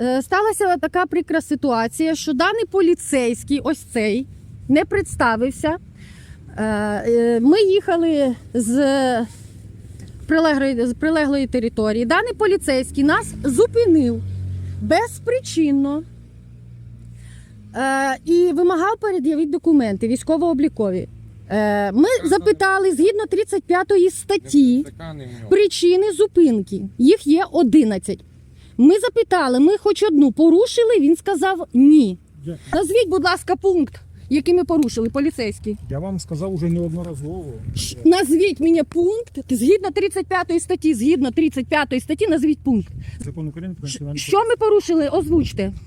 е, сталася така прикра ситуація, що даний поліцейський, ось цей, не представився. Е, е, Ми їхали з прилеглої, з прилеглої території. Даний поліцейський нас зупинив безпричинно і вимагав перед'явити документи військово-облікові. Ми запитали згідно 35 статті причини зупинки. Їх є 11. Ми запитали, ми хоч одну порушили. Він сказав ні. Назвіть, будь ласка, пункт, який ми порушили, поліцейський. я вам сказав уже неодноразово. Ш- Назвіть мені пункт згідно 35 статті. Згідно 35 статті, назвіть пункт. Закон України про Ш- національну Що ми порушили? Озвучте. поліцію.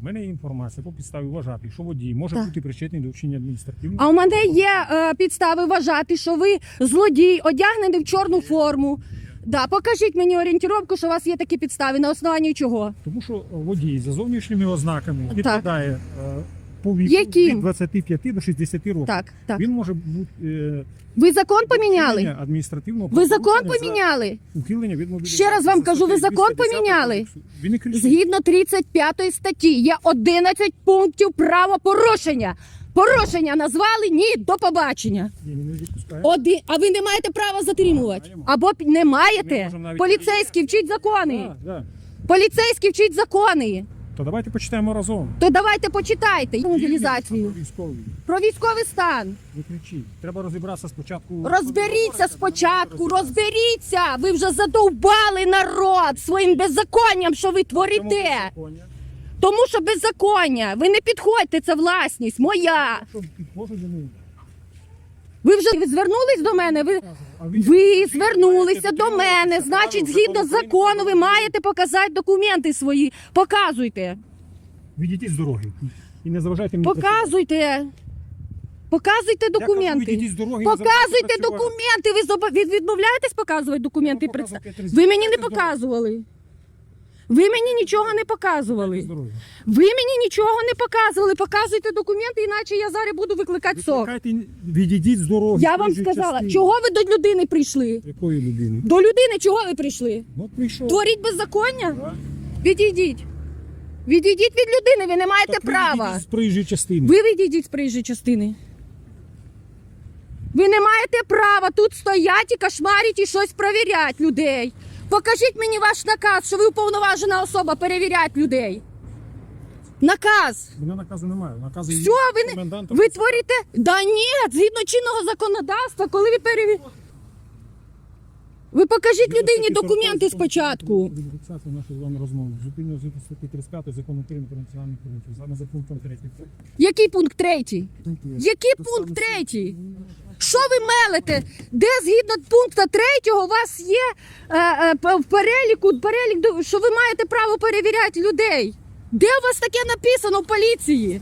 У мене є інформація по підставі вважати, що водій може Так. бути причетний до вчинення адміністративного. А у мене є е, підстави вважати, що ви злодій, одягнений в чорну форму. Да, покажіть мені орієнтировку, що у вас є такі підстави. На основанні чого? Тому що водій за зовнішніми ознаками відповідає е, по віку Яким? від 25 до 60 років. Так, так. Він може бути е, Ви закон поміняли? вчинення адміністративного Ви закон правопорушення за поміняли? ухилення від мобілізації. Ще раз вам За кажу, ви статтею закон 210 поміняли? Кодексу. Він не кричить. Згідно 35 статті є 11 пунктів правопорушення. Порушення назвали ні до побачення. Один, а ви не маєте права затримувати. Або не маєте. Поліцейський вчить закони. Да. Вчить закони. То давайте почитаємо разом. То давайте почитайте мобілізацію. Про військовий стан. Не кричіть. Треба розібратися спочатку. Розберіться спочатку, розберіться. Ви вже задовбали народ своїм беззаконням, що ви творите. Тому що беззаконня. Ви не підходьте, це власність моя. Ви вже звернулись до мене. Ви, ви- звернулися до мене. Значить, згідно закону закону, ви маєте показати документи свої. Показуйте. Відійдіть з дороги. І не заважайте мені. Показуйте. Показуйте Я кажу, документи. з дороги, Показуйте документи. Ви відмовляєтесь показувати документи? Я п'ять разів. Ви мені не показували. Ви мені нічого не показували. Ви мені нічого не показували. Показуйте документи, іначе я зараз буду викликати сок. Викликайте, відійдіть з дороги. Я вам сказала, частини. чого ви до людини прийшли? Якої людини? До людини чого ви прийшли? Ну, прийшов. Творіть беззаконня? Да. Відійдіть. Відійдіть від людини, ви не маєте Так ви права. відійдіть з проїжджої частини. Ви відійдіть з проїжджої частини. Ви не маєте права тут стоять і кошмарить і щось перевіряти людей. Покажіть мені ваш наказ, що ви уповноважена особа перевіряти людей. Наказ. Мене наказу немає. Наказу є Все, ви не комендантом. ви творите. Да ні, згідно чинного законодавства, коли ви перевіряєте. Ви покажіть людині документи спочатку. Фіксація нашої з вами розмови. Зупинено згідно статті 35 закону України про національну поліцію. Саме за пунктом 3. Який пункт третій? Який пункт третій? Що ви мелите? Де згідно пункту третього у вас є е, е, в переліку, перелік, що ви маєте право перевіряти людей? Де у вас таке написано в поліції?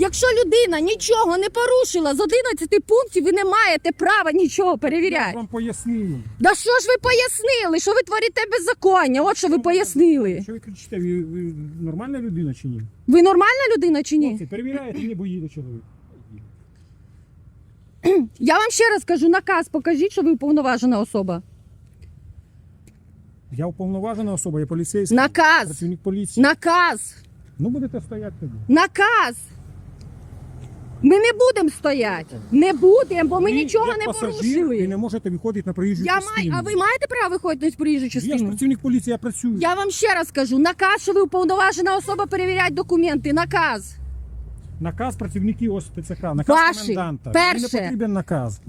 Якщо людина нічого не порушила з 11 пунктів, ви не маєте права нічого Я перевіряти. вам пояснив. Да що ж ви пояснили? Що ви творите беззаконня? От що ви пояснили. Що ви кричите? Ви, ви нормальна людина чи ні? Ви нормальна людина чи ні? Хлопці, перевіряєте, ні, бо їде чоловік. Я вам ще раз кажу, наказ покажіть, що ви уповноважена особа. Я уповноважена особа, я поліцейський. Наказ. Працівник поліції. Наказ. Ну будете стояти тоді. Наказ. Ми не будемо стояти. Не будемо, бо ми нічого не порушили. Ви не можете виходити на проїжджу Я частину. маю, а ви маєте право виходити з проїжджої Я ж частини? працівник поліції, я працюю. Я вам ще раз кажу, наказ, що ви уповноважена особа перевіряти документи. Наказ. Наказ працівників ось ТЦК, наказ Ваші. коменданта. Перше. Мені не потрібен наказ.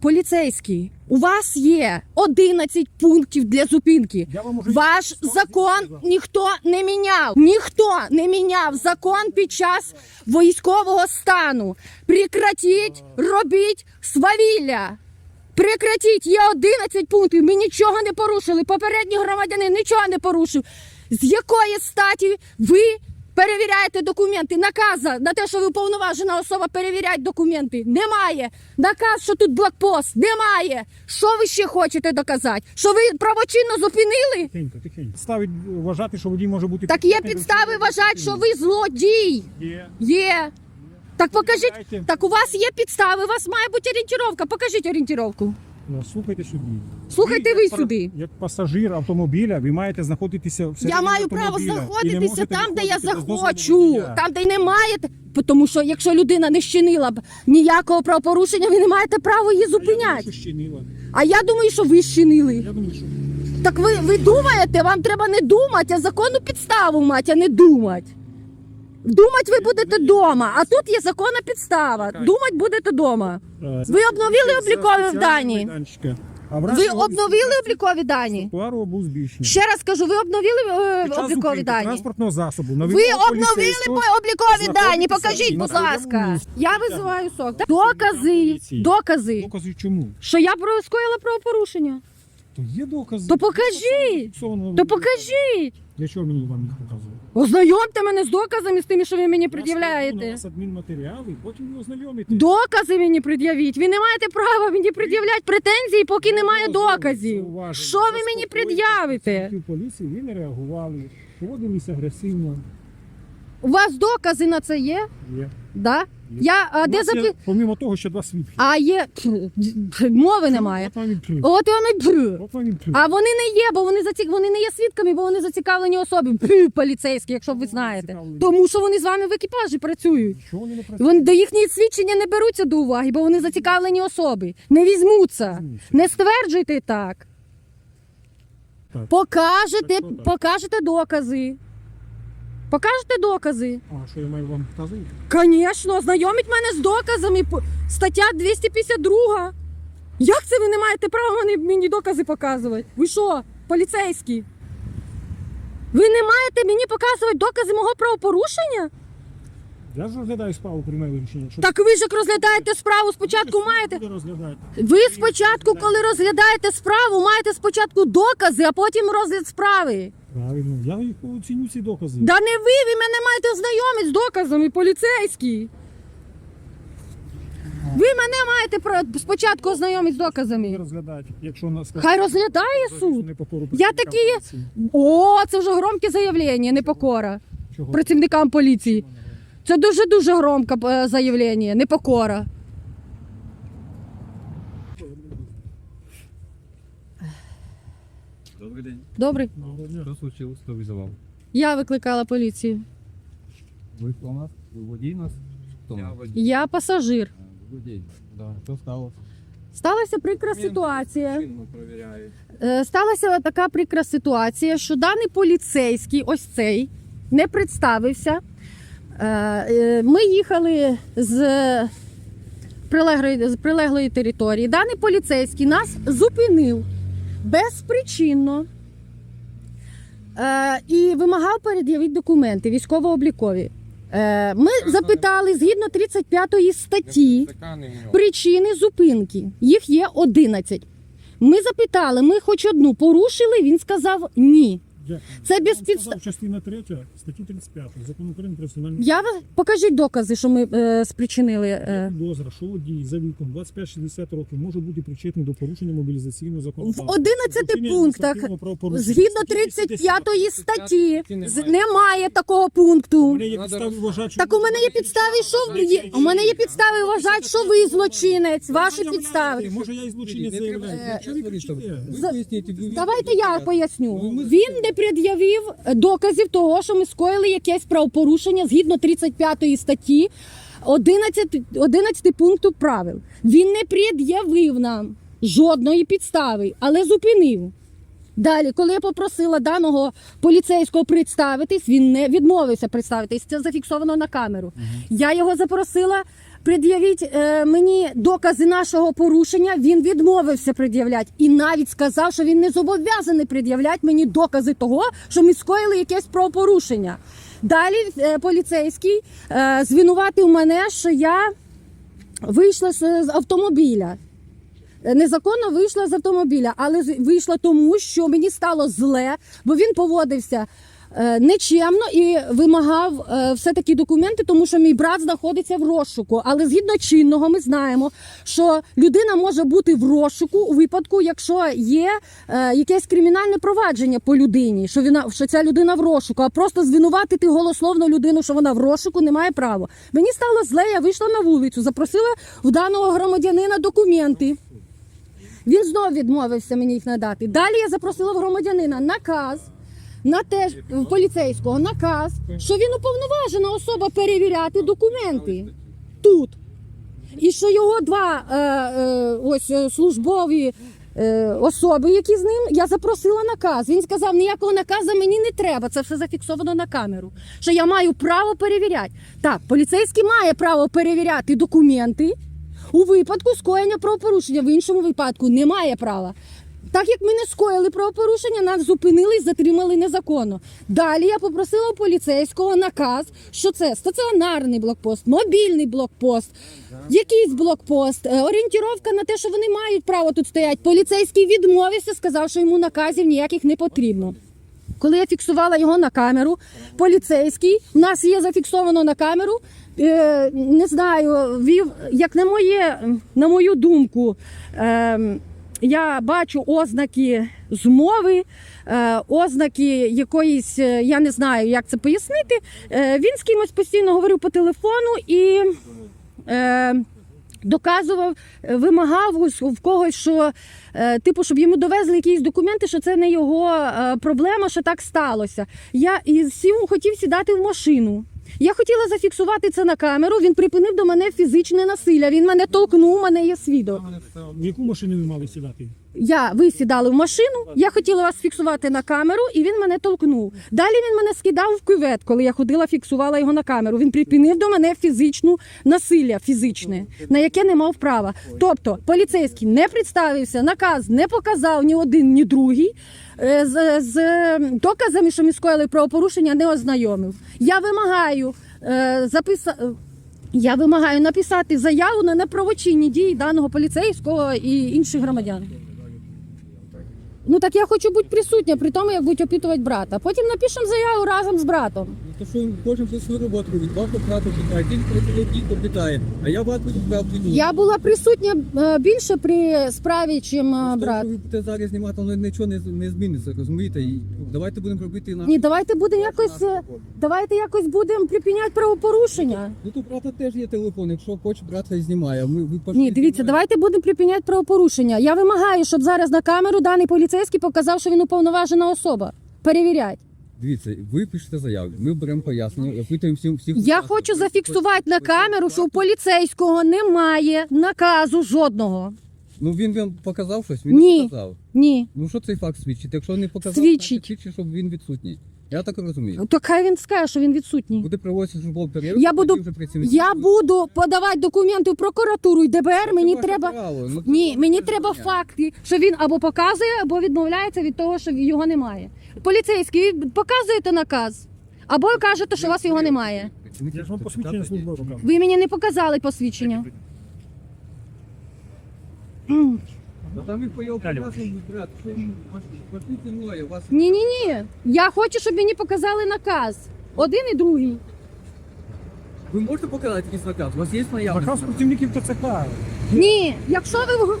Поліцейський, у вас є 11 пунктів для зупинки. Можу Ваш закон ніхто не міняв. Ніхто не міняв закон під час військового стану. Прекратіть, робіть свавілля. Прекратіть, є 11 пунктів. Ми нічого не порушили. Попередній громадянин нічого не порушив. З якої статі ви перевіряєте документи? Наказа на те, що ви уповноважена особа перевіряти документи. Немає. Наказ, що тут блокпост. Немає. Що ви ще хочете доказати? Що ви правочинно зупинили? Тихенько, тихенько. Ставить вважати, що водій може бути... Так є підстави вважати, що ви злодій. Є. Є. Так покажіть. Так у вас є підстави, у вас має бути орієнтировка. Покажіть орієнтировку. Е, Слухайте сюди. Слухайте ви як сюди. Як пасажир автомобіля, ви маєте знаходитися в Я маю право знаходитися там, де я захочу. Там, де й не маєте. Тому що якщо людина не щинила б ніякого правопорушення, ви не маєте права її А я думаю, зупиняти. що. А я думаю, що ви щинили. Я думаю, що Так ви, ви думаєте, вам треба не думати, а законну підставу мати, а не думати. Думати ви будете вдома, а тут є законна підстава. Думати будете вдома. е, Ви обновили облікові дані? Ви обновили облікові дані? Ще раз кажу, ви обновили е, облікові дані? транспортного засобу Ви обновили облікові дані. Покажіть, будь ласка. Я визиваю сок. Докази, докази, Докази чому? що я про- скоїла правопорушення. То є докази. То покажіть. То покажіть. Для чого мені вам їх показувати? Ознайомте мене з доказами, з тими, що ви мені пред'являєте. адмінматеріали, потім ви ознайомите. Докази мені пред'явіть. Ви не маєте права мені пред'являти претензії, поки немає доказів. Що ви мені пред'явите? В поліції ви не реагували, поводилися агресивно. У вас докази на це є? Є. Да? Я, а де запи... Помимо того, що два свідки. А є мови немає. От і плюс. А вони не є, бо вони заці... вони не є свідками, бо вони зацікавлені особи. Поліцейські, якщо ви знаєте. Тому що вони з вами в екіпажі працюють. Чого вони не працюють? Вони до їхні свідчення не беруться до уваги, бо вони зацікавлені особи. Не візьмуться. Не стверджуйте так. Так. Покажете, Так, так? покажете докази. Покажете докази. А що я маю вам показувати? Звісно, ознайоміть мене з доказами. Стаття 252. Як це ви не маєте права мені, докази показувати? Ви що, поліцейські? Ви не маєте мені показувати докази мого правопорушення? Я ж розглядаю справу, приймаю рішення. Що Так ви ж як розглядаєте справу, спочатку маєте. Ви спочатку, коли розглядаєте справу, маєте спочатку докази, а потім розгляд справи. Правильно, я їх оціню ці докази. Да не ви, ви мене маєте ознайомити з доказами, поліцейські. Ви мене маєте про- спочатку ознайомити з доказами. розглядаєте, якщо нас Хай розглядає суд. Я такі- О, це вже громке заявлення, непокора. Чого? Працівникам поліції. Це дуже-дуже громке е, заявлення, непокора. Добрий день. Добре, Доброго дня. Що случилось? Хто визивав? я викликала поліцію. Ви хто у нас? Ви водій нас? Хто Я водій. Я пасажир. Водій. Да. Що стало? Сталася прикра ситуація. Перевіряють. Е, Сталася така прикра ситуація, що даний поліцейський, ось цей, не представився. Е, е, Ми їхали з прилеглої, з прилеглої території. Даний поліцейський нас зупинив безпричинно е, і вимагав перед'явити документи військово-облікові. Е, Ми запитали згідно 35 статті причини зупинки. Їх є 11. Ми запитали, ми хоч одну порушили. Він сказав ні. Дякую. Це без підстав- Частина 3 статті 35 Закону України про національну Я вас покажіть докази, що ми е, спричинили. Е. Підозра, що водій за віком 25-60 років може бути причетний до порушення мобілізаційного В законодавства. 11 Вчинення пунктах адміністративного правопорушення. згідно Статті 35 статті Немає. з- немає такого У пункту. мене є підстави вважати, що Так у мене є підстави, що ви є. У мене є підстави вважати, що ви злочинець. Ваші підстави. Може я і злочинець заявляю. Чого ви говорити, кричите? За- Поясніть, ви- Давайте я поясню. Ну, Він не пред'явив доказів того, що ми скоїли якесь правопорушення згідно 35 статті 11, 11 пункту правил. Він не пред'явив нам жодної підстави, але зупинив. Далі, коли я попросила даного поліцейського представитись, він не відмовився представитись. Це зафіксовано на камеру. Я його запросила. Пред'явіть е, мені докази нашого порушення. Він відмовився пред'являти і навіть сказав, що він не зобов'язаний пред'являти мені докази того, що ми скоїли якесь правопорушення. Далі е, поліцейський е, звинуватив мене, що я вийшла з автомобіля. Е, Незаконно вийшла з автомобіля, але вийшла тому, що мені стало зле, бо він поводився е, нечемно і вимагав е, все-таки документи, тому що мій брат знаходиться в розшуку. Але згідно чинного, ми знаємо, що людина може бути в розшуку у випадку, якщо є якесь кримінальне провадження по людині, що вона що ця людина в розшуку, а просто звинуватити голословно людину, що вона в розшуку, немає права. Мені стало зле, я вийшла на вулицю, запросила в даного громадянина документи. Він знов відмовився мені їх надати. Далі я запросила в громадянина наказ на те, в поліцейського наказ, що він уповноважена особа перевіряти документи тут. І що його два е, е, ось е, службові е, особи, які з ним, я запросила наказ. Він сказав, ніякого наказу мені не треба. Це все зафіксовано на камеру. Що я маю право перевіряти. Так, поліцейський має право перевіряти документи у випадку скоєння правопорушення. В іншому випадку немає права. Так як ми не скоїли правопорушення, нас зупинили і затримали незаконно. Далі я попросила у поліцейського наказ, що це стаціонарний блокпост, мобільний блокпост, якийсь блокпост, е, орієнтіровка на те, що вони мають право тут стояти. Поліцейський відмовився, сказав, що йому наказів ніяких не потрібно. Коли я фіксувала його на камеру, поліцейський в нас є зафіксовано на камеру. Е, не знаю, вів, як на моє, на мою думку, е, я бачу ознаки змови, е, ознаки якоїсь, е, я не знаю, як це пояснити. Він з кимось постійно говорив по телефону і. Доказував, вимагав в когось, що типу, щоб йому довезли якісь документи, що це не його проблема, що так сталося. Я і сів, хотів сідати в машину. Я хотіла зафіксувати це на камеру. Він припинив до мене фізичне насилля. Він мене толкнув, мене є свідок. В яку машину ви мали сідати? Я ви сідали в машину. Я хотіла вас фіксувати на камеру, і він мене толкнув. Далі він мене скидав в кювет, коли я ходила, фіксувала його на камеру. Він припинив до мене фізичну насилля, фізичне, на яке не мав права. Тобто поліцейський не представився, наказ не показав ні один, ні другий. е, З, з доказами, що ми скоїли правопорушення, не ознайомив. Я вимагаю е, записа... е, Я вимагаю написати заяву на неправочинні дії даного поліцейського і інших громадян. Ну так я хочу бути присутня при тому, як будуть опитувати брата. Потім напишемо заяву разом з братом. То що він кожен за свою роботу робить, вашого брата питає, тільки працює дійсно питає, а я вас буду брав піду. Я була присутня е, більше при справі, чим е, брат. Ви будете зараз знімати, але нічого не, не зміниться, розумієте? І давайте будемо робити на Ні, давайте будемо якось, е, давайте якось будемо припиняти правопорушення. Ну тут брата теж є телефон, якщо хоче брата і знімає. Ми, ви пошли Ні, дивіться, знімаєте. давайте будемо припиняти правопорушення. Я вимагаю, щоб зараз на камеру даний поліцейський показав, що він уповноважена особа. Перевірять. Дивіться, ви пишете заяву, ми беремо пояснення, опитуємо всім всіх. Я учасників. хочу зафіксувати на камеру, що у поліцейського немає наказу жодного. Ну він вам показав щось, він Ні. не показав. Ні. Ну що цей факт свідчить? Якщо не показав, Свідчить. значить, свідчить, що він відсутній. Я так розумію. То хай він скаже, що він відсутній. Буде проводитися службову перевірку. Я буду- тоді вже працівники Я буду подавати документи в прокуратуру і ДБР. Це Мені ваше треба право, ну, ні, мені треба факти, що він або показує, або відмовляється від того, що його немає. Поліцейський ви показуєте наказ, або кажете, що у вас його немає. Я ж вам посвідчення службове показав. Ви мені не показали посвідчення. М. Та там їх поїв показують, брат, пошли мною, вас Ні, ні, ні. Я хочу, щоб мені показали наказ. Один і другий. Ви можете показати якийсь наказ? У вас є наявність? Наказ працівників ТЦК. Ні, якщо ви в-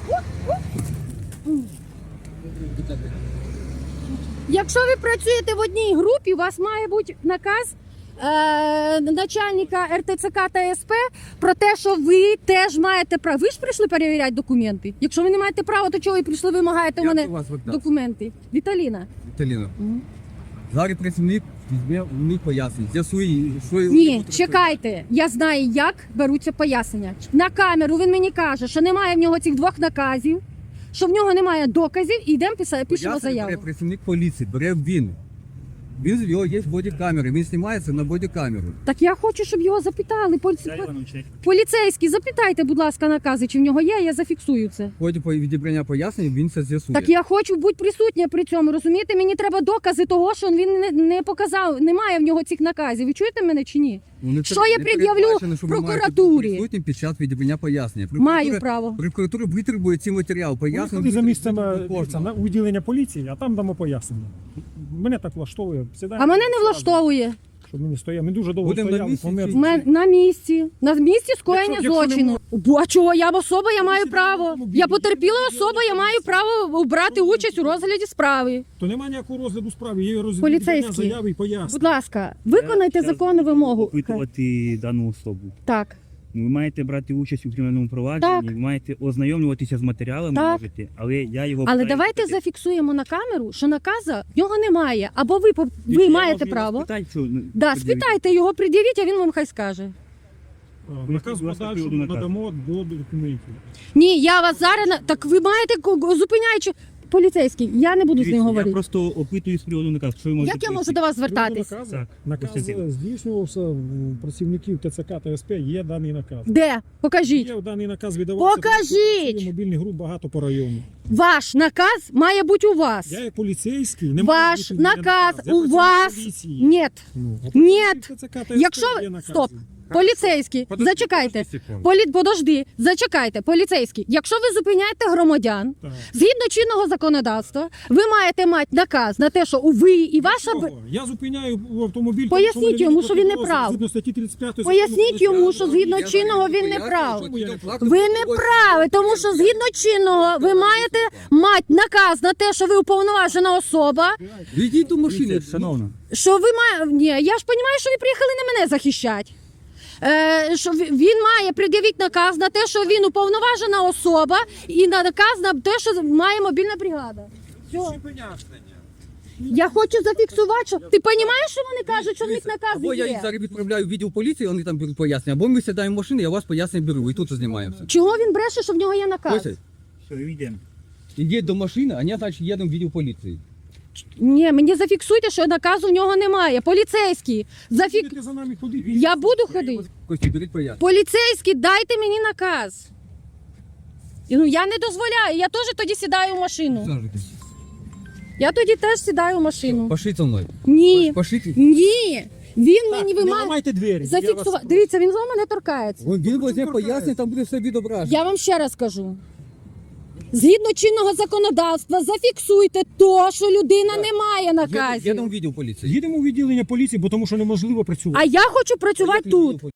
Якщо ви працюєте в одній групі, у вас має бути наказ е, начальника РТЦК та СП про те, що ви теж маєте право. Ви ж прийшли перевіряти документи. Якщо ви не маєте права, то чого ви прийшли вимагаєте у Як мене у вас документи? Віталіна. Віталіна, Мгм. зараз працівник візьме у них пояснень, з'ясує, що Ні, чекайте. Я знаю, як беруться пояснення. На камеру він мені каже, що немає в нього цих двох наказів, що в нього немає доказів, і йдемо писати, пишемо Пояснення заяву. бере працівник поліції, бере він. Він в його є бодікамери, він знімається на бодікамеру. Так я хочу, щоб його запитали. Поліці... Поліцейські, запитайте, будь ласка, накази, чи в нього є, я зафіксую це. Ході по- відібрання пояснень він це з'ясує. Так я хочу бути присутня при цьому. Розумієте, мені треба докази того, що він не, не показав, немає в нього цих наказів. Ви чуєте мене чи ні? Ну, не Що я пред'явлю прокуратурі? присутнім під час відібрання пояснення. Маю право. Прокуратура витребує ці матеріали, пояснення. За місцем витребує е, поліції, а там дамо пояснення. Мене так влаштовує. Сідаємо, А мене не сразу, влаштовує. Щоб ми не стояли. Ми дуже довго Будемо на стояли. місці померли. В мен- на місці. На місці скоєння Якщо- якщо не злочину. Бо а чого я особа, я маю право. Я потерпіла особа, я маю право брати участь у розгляді справи. То немає ніякого розгляду справи, є розгляд Поліцейський. заяви і пояснення. Будь ласка, виконайте Я законну вимогу. Опитувати дану особу. Так. Ви маєте брати участь у кримінальному провадженні, Так. ви маєте ознайомлюватися з матеріалами, Так. можете, але я його Але питаю, давайте питати. зафіксуємо на камеру, що наказа в нього немає. Або ви, Дивіться, ви я маєте можу його право. спитати, що, Да, подивіться. спитайте його, пред'явіть, а він вам хай скаже. Наказ будь ласка, подальшому приводу наказу. надамо до документів. Ні, я вас зараз на- так ви маєте зупиняючи поліцейський. Я не буду з Дивіться, ним Я говорити. просто опитую з приводу наказу. Що ви можете Як я можу до вас звертатись? наказу, Так, Наказ Костянтин. здійснювався м, працівників ТЦК та СП, є даний наказ. Де? Покажіть. Є даний наказ видавався. Покажіть! Мобільні груп багато по району. Ваш наказ має бути у вас. Я як поліцейський, не Ваш наказ у вас. Ні. Ну, Ні. СП Якщо є ви стоп, поліцейський, Подожди, зачекайте. подожди секунду. Полі... Подожди, зачекайте, поліцейський. Якщо ви зупиняєте громадян, Так. згідно чинного законодавства, ви маєте мати наказ на те, що ви і ваша б- Чого? Я зупиняю автомобіль. Поясніть тому йому, що він не прав. згідно статті 35 закону Поясніть про йому, що згідно чинного він не прав. Ви не праві, тому що згідно чинного ви маєте мати наказ на те, що ви уповноважена особа. Відійдіть до машини. Шановна, Що ви маєте. Ні, я ж розумію, що ви приїхали не мене захищати. Е, що він має пред'явити наказ на те, що він уповноважена особа, і на наказ на те, що має мобільна бригада. Все. Я хочу зафіксувати, що ти розумієш, що вони кажуть, що в них наказ Або я їх є. зараз відправляю в відділ поліції, вони там беруть пояснення, або ми сідаємо в машину, я у вас пояснення беру, і тут знімаємося. Чого він бреше, що в нього є наказ? Ось, що йдемо. ідіть до машини, а я, значить, їдемо в відділ поліції. Ні, мені зафіксуйте, що наказу в нього немає. Поліцейський, зафік... Будете за нами ходити. Я буду ходити. Кості, беріть пояснення. Поліцейський, дайте мені наказ. І, Ну я не дозволяю. Я теж тоді сідаю в машину. Сажитесь. Я тоді теж сідаю в машину. Пошли зі мною. Ні. Пошли. Ні. Він мені Не вимагає ламайте двері. зафіксувати. вас- Дивіться, він з вами не торкається. Він торкається. пояснення, там буде все відображено. Я вам ще раз кажу. Згідно чинного законодавства, зафіксуйте то, що людина не має наказів. їдемо в відділ поліції. Їдемо у відділення поліції, бо тому що неможливо працювати. А я хочу працювати тут.